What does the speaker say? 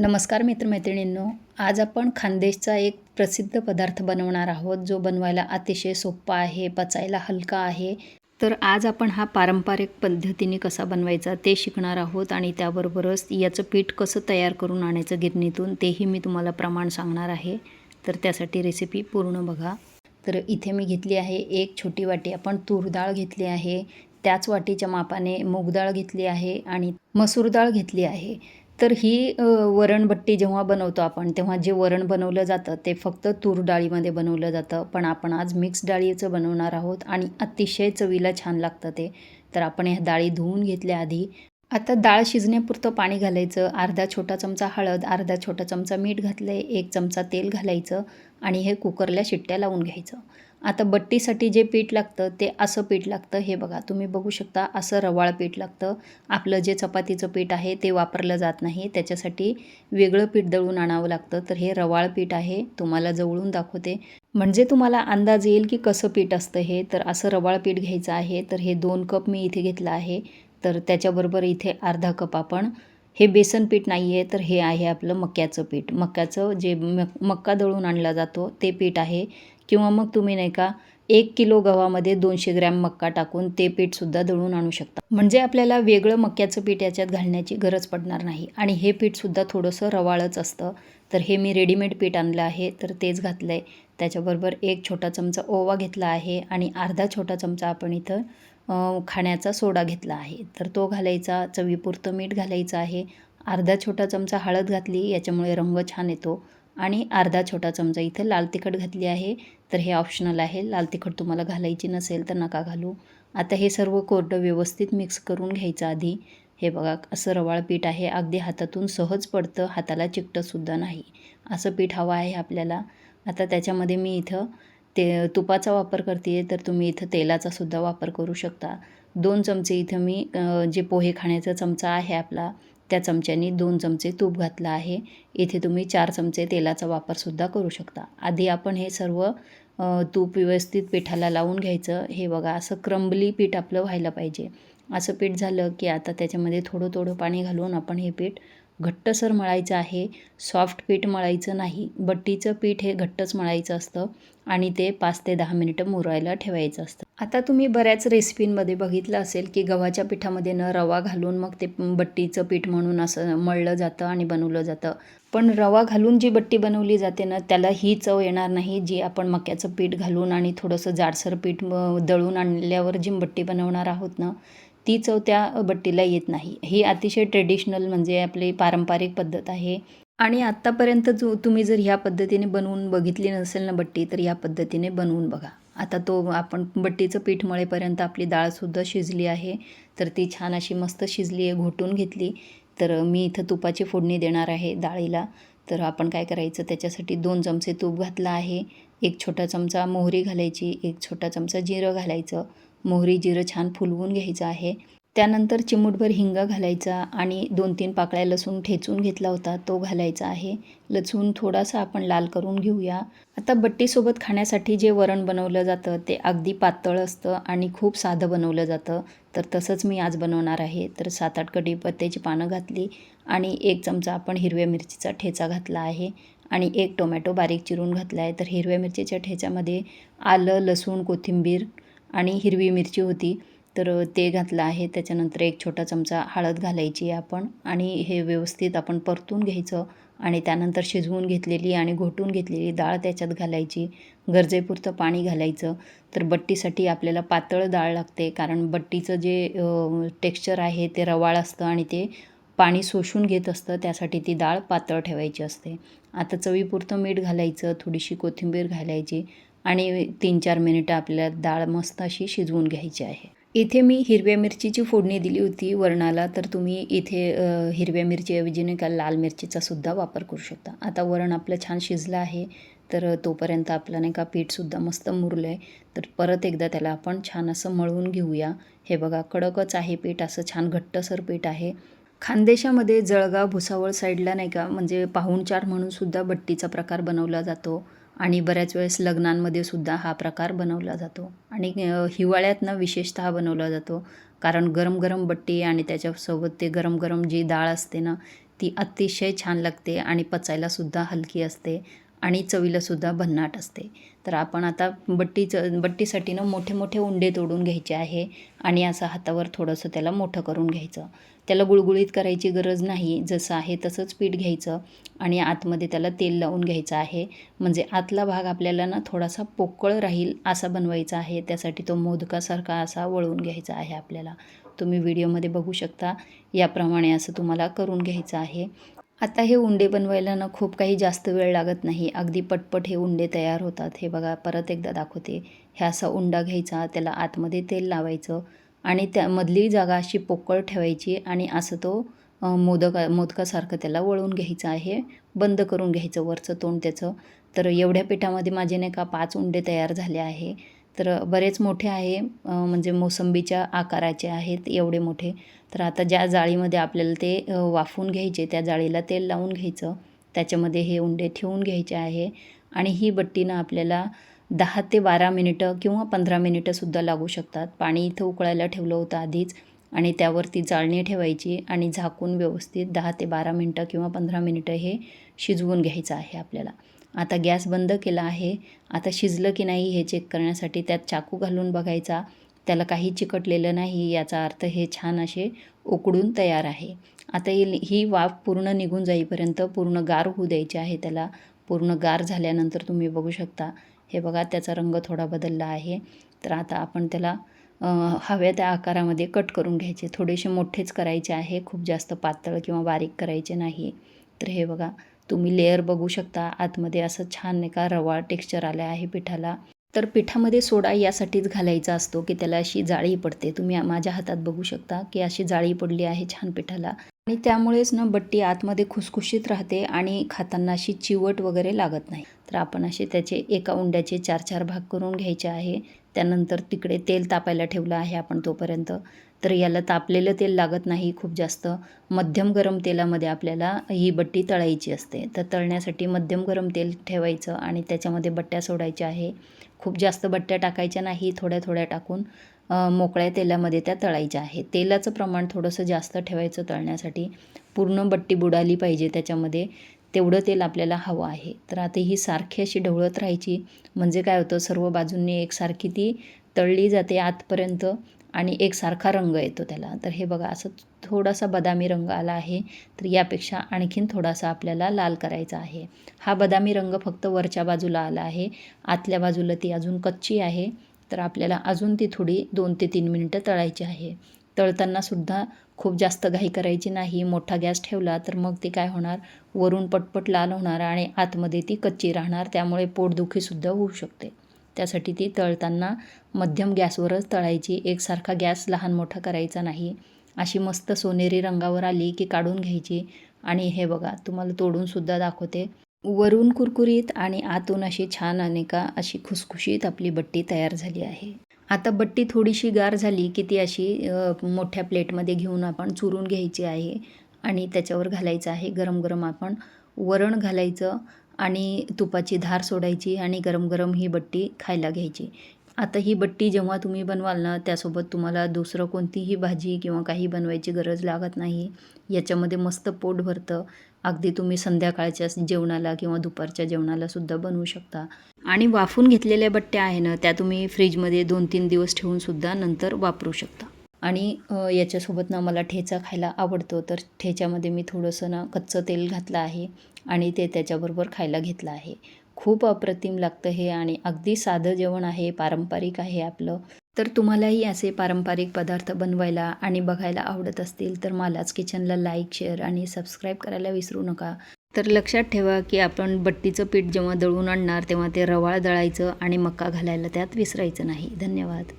नमस्कार मित्रमैत्रिणींनो आज आपण खानदेशचा एक प्रसिद्ध पदार्थ बनवणार आहोत जो बनवायला अतिशय सोपा आहे पचायला हलका आहे. तर आज आपण हा पारंपरिक पद्धतीने कसा बनवायचा ते शिकणार आहोत आणि त्याबरोबरच याचं पीठ कसं तयार करून आणायचं गिरणीतून तेही मी तुम्हाला प्रमाण सांगणार आहे. तर त्यासाठी रेसिपी पूर्ण बघा. तर इथे मी घेतली आहे एक छोटी वाटी आपण तूर डाळ घेतली आहे त्याच वाटीच्या मापाने मूग डाळ घेतली आहे आणि मसूर डाळ घेतली आहे. तर ही वरणभट्टी जेव्हा बनवतो आपण तेव्हा जे वरण बनवलं जातं ते फक्त तूर डाळीमध्ये बनवलं जातं. पण आपण आज मिक्स डाळीचं बनवणार आहोत आणि अतिशय चवीला छान लागतं ते. तर आपण ह्या डाळी धुवून घेतल्या आधी आता डाळ शिजण्यापुरतं पाणी घालायचं. अर्धा छोटा चमचा हळद अर्धा छोटा चमचा मीठ घातलं आहे एक चमचा तेल घालायचं आणि हे कुकरला शिट्ट्या लावून घ्यायचं. आता बट्टीसाठी जे पीठ लागतं ते असं पीठ लागतं. हे बघा तुम्ही बघू शकता असं रवाळ पीठ लागतं. आपलं जे चपातीचं पीठ आहे ते वापरलं जात नाही. त्याच्यासाठी वेगळं पीठ दळून आणावं लागतं. तर हे रवाळ पीठ आहे. तुम्हाला जवळून दाखवते. म्हणजे तुम्हाला अंदाज येईल की कसं पीठ असतं हे. तर असं रवाळ पीठ घ्यायचं आहे. तर हे दोन कप मी इथे घेतलं आहे. तर त्याच्याबरोबर इथे अर्धा कप आपण हे बेसन पीठ नाही आहे तर हे आहे आपलं मक्याचं पीठ. मक्याचं जे मक मक्का दळून आणला जातो ते पीठ आहे. किंवा मग तुम्ही नाही का एक किलो गव्हामध्ये दोनशे ग्रॅम मक्का टाकून ते पीठसुद्धा दळून आणू शकता. म्हणजे आपल्याला वेगळं मक्याचं पीठ याच्यात घालण्याची गरज पडणार नाही. आणि हे पीठसुद्धा थोडंसं रवाळच असतं. तर हे मी रेडीमेड पीठ आणलं आहे तर तेच घातलं आहे त्याच्याबरोबर एक छोटा चमचा ओवा घेतला आहे आणि अर्धा छोटा चमचा आपण इथं खाण्याचा सोडा घेतला आहे. तर तो घालायचा चवीपुरतं मीठ घालायचं आहे. अर्धा छोटा चमचा हळद घातली याच्यामुळे रंग छान येतो. आणि अर्धा छोटा चमचा इथं लाल तिखट घातली आहे. तर हे ऑप्शनल आहे. लाल तिखट तुम्हाला घालायची नसेल तर नका घालू. आता हे सर्व कोरडं व्यवस्थित मिक्स करून घ्यायचं आधी. हे बघा असं रवाळ पीठ आहे. अगदी हातातून सहज पडतं. हाताला चिकटंसुद्धा नाही. असं पीठ हवं आहे आपल्याला. आता त्याच्यामध्ये मी इथं ते तुपाचा वापर करते तर तुम्ही इथं तेलाचा सुद्धा वापर करू शकता. दोन चमचे इथं मी जे पोहे खाण्याचा चमचा आहे आपला त्या चमच्यानी दोन चमचे तूप घातलं आहे. इथे तुम्ही चार चमचे तेलाचा वापरसुद्धा करू शकता. आधी आपण हे सर्व तूप व्यवस्थित पिठाला लावून घ्यायचं. हे बघा असं क्रंबली पीठ आपलं व्हायला पाहिजे. असं पीठ झालं की आता त्याच्यामध्ये थोडं थोडं पाणी घालून आपण हे पीठ घट्टसर मळायचं आहे. सॉफ्ट पीठ मळायचं नाही. बट्टीचं पीठ हे घट्टच मळायचं असतं आणि ते पाच ते दहा मिनिटं मुरायला ठेवायचं असतं. आता तुम्ही बऱ्याच रेसिपींमध्ये बघितलं असेल की गव्हाच्या पिठामध्ये न रवा घालून मग ते बट्टीचं पीठ म्हणून असं मळलं जातं आणि बनवलं जातं. पण रवा घालून जी बट्टी बनवली जाते ना त्याला ही चव येणार नाही जी आपण मक्याचं पीठ घालून आणि थोडंसं जाडसर पीठ दळून आणल्यावर जी बट्टी बनवणार आहोत ना ती चव त्या बट्टीला येत नाही. ही अतिशय ट्रेडिशनल म्हणजे आपली पारंपरिक पद्धत आहे. आणि आत्तापर्यंत जो तुम्ही जर ह्या पद्धतीने बनवून बघितली नसेल ना बट्टी तर ह्या पद्धतीने बनवून बघा. आता तो आपण बट्टीचं पीठ मळेपर्यंत आपली डाळसुद्धा शिजली आहे. तर ती छान अशी मस्त शिजली आहे घोटून घेतली. तर मी इथं तुपाची फोडणी देणार आहे डाळीला. तर आपण काय करायचं त्याच्यासाठी दोन चमचे तूप घातलं आहे. एक छोटा चमचा मोहरी घालायची एक छोटा चमचा जिरं घालायचं. मोहरी जिरं छान फुलवून घ्यायचं आहे. त्यानंतर चिमूटभर हिंग घालायचा आणि दोन तीन पाकळ्या लसूण ठेचून घेतला होता तो घालायचा आहे. लसूण थोडासा आपण लाल करून घेऊया. आता बट्टीसोबत खाण्यासाठी जे वरण बनवलं जातं ते अगदी पातळ असतं आणि खूप साधं बनवलं जातं. तर तसंच मी आज बनवणार आहे. तर सात आठ कढीपत्त्याची पानं घातली आणि एक चमचा आपण हिरव्या मिरचीचा ठेचा घातला आहे आणि एक टोमॅटो बारीक चिरून घातला आहे तर हिरव्या मिरचीच्या ठेच्यामध्ये आलं लसूण कोथिंबीर आणि हिरवी मिरची होती. तर ते घातलं आहे. त्याच्यानंतर एक छोटा चमचा हळद घालायची आपण आणि हे व्यवस्थित आपण परतून घ्यायचं आणि त्यानंतर शिजवून घेतलेली आणि घोटून घेतलेली डाळ त्याच्यात घालायची. गरजेपुरतं पाणी घालायचं. तर बट्टीसाठी आपल्याला पातळ डाळ लागते कारण बट्टीचं जे टेक्स्चर आहे ते रवाळ असतं आणि ते पाणी शोषून घेत असतं. त्यासाठी ती डाळ पातळ ठेवायची असते. आता चवीपुरतं मीठ घालायचं थोडीशी कोथिंबीर घालायची आणि तीन चार मिनिटं आपल्याला डाळ मस्त अशी शिजवून घ्यायची आहे. इथे मी हिरव्या मिरचीची फोडणी दिली होती वरणाला तर तुम्ही इथे हिरव्या मिरचीऐवजी नाही का लाल मिरचीचा सुद्धा वापर करू शकता. आता वरण आपलं छान शिजलं आहे तर तोपर्यंत आपलं नाही का पीठसुद्धा मस्त मुरलं आहे तर परत एकदा त्याला आपण छान असं मळवून घेऊया. हे बघा कडकच आहे पीठ असं छान घट्टसर पीठ आहे. खानदेशामध्ये जळगाव भुसावळ साईडला नाही का म्हणजे पाहुणचार म्हणून सुद्धा बट्टीचा प्रकार बनवला जातो. आणि बऱ्याच वेळेस लग्नांमध्ये सुद्धा हा प्रकार बनवला जातो. आणि हिवाळ्यातनं विशेषतः बनवला जातो. कारण गरम गरम बट्टी आणि त्याच्यासोबत ते गरम गरम जी डाळ असते ना ती अतिशय छान लागते आणि पचायलासुद्धा हलकी असते. आणि चवीलासुद्धा भन्नाट असते. तर आपण आता बट्टीचं बट्टीसाठी ना मोठे मोठे उंडे तोडून घ्यायचे आहे आणि असं हातावर थोडंसं त्याला मोठं करून घ्यायचं. त्याला गुळगुळीत करायची गरज नाही. जसं आहे तसंच पीठ घ्यायचं आणि आतमध्ये त्याला तेल लावून घ्यायचं आहे. म्हणजे आतला भाग आपल्याला ना थोडासा पोकळ राहील असा बनवायचा आहे. त्यासाठी तो मोदकासारखा असा वळवून घ्यायचा आहे आपल्याला. तुम्ही व्हिडिओमध्ये बघू शकता. याप्रमाणे असं तुम्हाला करून घ्यायचं आहे. आता हे उंडे बनवायला ना खूप काही जास्त वेळ लागत नाही. अगदी पटपट हे उंडे तयार होतात. हे बघा परत एकदा दाखवते. हे असा उंडा घ्यायचा त्याला आतमध्ये तेल लावायचं आणि त्यामधली जागा अशी पोकळ ठेवायची आणि असं तो मोदक मोदकासारखं त्याला वळून घ्यायचं आहे. बंद करून घ्यायचं वरचं तोंड त्याचं. तर एवढ्या पिठामध्ये माझे नाही का पाच उंडे तयार झाले आहे? तर बरेच मोठे आहे म्हणजे मोसंबीच्या आकाराचे आहेत एवढे मोठे. तर आता ज्या जाळीमध्ये आपल्याला ते वाफवून घ्यायचे त्या जाळीला तेल लावून घ्यायचं. त्याच्यामध्ये हे उंडे ठेवून घ्यायचे आहे. आणि ही बट्टीनं आपल्याला दहा ते बारा मिनिटं किंवा पंधरा मिनिटंसुद्धा लागू शकतात. पाणी इथं उकळायला ठेवलं होतं आधीच आणि त्यावरती चाळणी ठेवायची आणि झाकून व्यवस्थित दहा ते बारा मिनटं किंवा पंधरा मिनिटं हे शिजवून घ्यायचं आहे आपल्याला. आता गॅस बंद केला आहे. आता शिजलं की नाही हे चेक करण्यासाठी त्यात चाकू घालून बघायचा. त्याला काही चिकटलेलं नाही याचा अर्थ हे छान असे उकडून तयार आहे. आता ही ही वाफ पूर्ण निघून जाईपर्यंत पूर्ण गार होऊ द्यायचे आहे त्याला. पूर्ण गार झाल्यानंतर तुम्ही बघू शकता. हे बघा त्याचा रंग थोडा बदलला आहे. तर आता आपण त्याला हव्या त्या आकारामध्ये कट करून घ्यायचे. थोडेसे मोठेच करायचे आहे. खूप जास्त पातळ किंवा बारीक करायचे नाही. तर हे बघा तुम्ही लेअर बघू शकता. आतमध्ये असं छान नाही का रवा टेक्स्चर आलं आहे पिठाला. तर पिठामध्ये सोडा यासाठीच घालायचा असतो की त्याला अशी जाळी पडते. तुम्ही माझ्या हातात बघू शकता की अशी जाळी पडली आहे छान पिठाला. आणि त्यामुळेच ना बट्टी आतमध्ये खुसखुशीत राहते आणि खाताना अशी चिवट वगैरे लागत नाही. तर आपण असे त्याचे एका उंड्याचे चार चार भाग करून घ्यायचे आहे. त्यानंतर तिकडे तेल तापायला ठेवलं आहे आपण तोपर्यंत. तर याला तापलेलं तेल लागत नाही खूप जास्त. मध्यम गरम तेलामध्ये आपल्याला ही बट्टी तळायची असते. तर तळण्यासाठी मध्यम गरम तेल ठेवायचं आणि त्याच्यामध्ये बट्ट्या सोडायच्या आहे. खूप जास्त बट्ट्या टाकायच्या नाही थोड्या थोड्या टाकून मोकळ्या तेलामध्ये त्या तळायच्या आहे. तेलाचं प्रमाण थोडंसं जास्त ठेवायचं तळण्यासाठी. पूर्ण बट्टी बुडाली पाहिजे त्याच्यामध्ये. तेवढं तेल आपल्याला हवं आहे. तर आता ही सारखी अशी ढवळत राहायची. म्हणजे काय होतं सर्व बाजूंनी एकसारखी ती तळली जाते आतपर्यंत. आणि एकसारखा रंग येतो त्याला. तर हे बघा असं थोडासा बदामी रंग आला आहे. तर यापेक्षा आणखीन थोडासा आपल्याला लाल करायचा आहे. हा बदामी रंग फक्त वरच्या बाजूला आला आहे. आतल्या बाजूला ती अजून कच्ची आहे. तर आपल्याला अजून ती थोडी दोन ते तीन मिनटं तळायची आहे. तळतानासुद्धा खूप जास्त घाई करायची नाही. मोठा गॅस ठेवला तर मग ती काय होणार? वरून पटपट लाल होणार आणि आतमध्ये ती कच्ची राहणार. त्यामुळे पोटदुखीसुद्धा होऊ शकते. त्यासाठी ती तळताना मध्यम गॅसवरच तळायची. एकसारखा गॅस लहान मोठा करायचा नाही. अशी मस्त सोनेरी रंगावर आली की काढून घ्यायची. आणि हे बघा तुम्हाला तोडूनसुद्धा दाखवते. वरून कुरकुरीत आणि आतून अशी छान अनेका अशी खुसखुशीत आपली बट्टी तयार झाली आहे. आता बट्टी थोडीशी गार झाली की ती अशी मोठ्या प्लेटमध्ये घेऊन आपण चुरून घ्यायची आहे. आणि त्याच्यावर घालायचं आहे गरम गरम आपण. वरण घालायचं. आणि तुपाची धार सोडायची आणि गरम गरम ही बट्टी खायला घ्यायची. आता ही बट्टी जेव्हा तुम्ही बनवाल ना त्यासोबत तुम्हाला दुसरं कोणतीही भाजी किंवा काही बनवायची गरज लागत नाही. याच्यामध्ये मस्त पोट भरतं. अगदी तुम्ही संध्याकाळच्या जेवणाला किंवा दुपारच्या जेवणाला सुद्धा बनवू शकता. आणि वाफून घेतलेल्या बट्ट्या आहे ना त्या तुम्ही फ्रीजमध्ये दोन तीन दिवस ठेवून सुद्धा नंतर वापरू शकता. आणि याच्यासोबत ना मला ठेचा खायला आवडतो. तर ठेच्यामध्ये मी थोडंसं ना कच्चं तेल घातलं आहे आणि ते त्याच्याबरोबर खायला घेतलं आहे. खूप अप्रतिम लागतं हे आणि अगदी साधं जेवण आहे पारंपरिक आहे आपलं. तर तुम्हालाही असे पारंपरिक पदार्थ बनवायला आणि बघायला आवडत असतील तर मलाच किचनला लाईक शेअर आणि सबस्क्राईब करायला विसरू नका. तर लक्षात ठेवा की आपण बट्टीचं पीठ जेव्हा दळून आणणार तेव्हा ते रवाळ दळायचं आणि मका घालायला त्यात विसरायचं नाही. धन्यवाद.